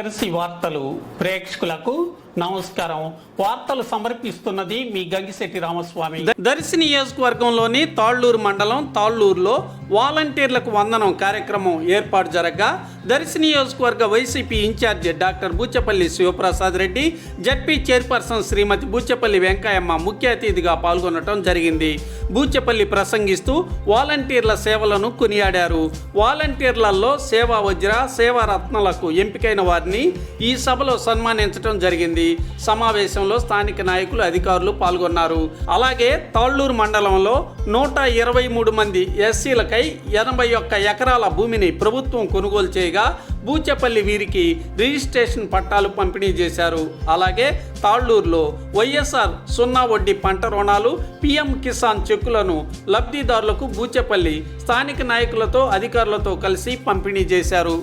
మన వార్తలు ప్రేక్షకులకు నమస్కారం. వార్తలు సమర్పిస్తున్నది మీ గంగిశెట్టి రామస్వామి. దర్శి నియోజకవర్గంలోని తాళ్ళూరు మండలం తాళ్ళూరులో వాలంటీర్లకు వందనం కార్యక్రమం ఏర్పాటు జరగగా దర్శి నియోజకవర్గ YCP incharge doctor Buchepalli Sivaprasad Reddy ZP chairperson Srimathi Buchepalli Venkayamma ముఖ్య అతిథిగా పాల్గొనడం జరిగింది. బూచపల్లి ప్రసంగిస్తూ వాలంటీర్ల సేవలను కొనియాడారు. వాలంటీర్లలో సేవా వజ్ర సేవారత్నలకు ఎంపికైన వారిని ఈ సభలో సన్మానించడం జరిగింది. సమావేశంలో స్థానిక నాయకులు అధికారులు పాల్గొన్నారు. అలాగే తాళ్ళూరు మండలంలో నూట ఇరవై మూడు మంది ఎస్సీలకై ఎనభై ఒక్క ఎకరాల భూమిని ప్రభుత్వం కొనుగోలు చేయగా బూచెపల్లి వీరికి రిజిస్ట్రేషన్ పట్టాలు పంపిణీ చేశారు. అలాగే తాళ్ళూరులో వైఎస్ఆర్ సున్నా వడ్డీ పంట రుణాలు పిఎం కిసాన్ చెక్కులను లబ్ధిదారులకు బూచెపల్లి స్థానిక నాయకులతో అధికారులతో కలిసి పంపిణీ చేశారు.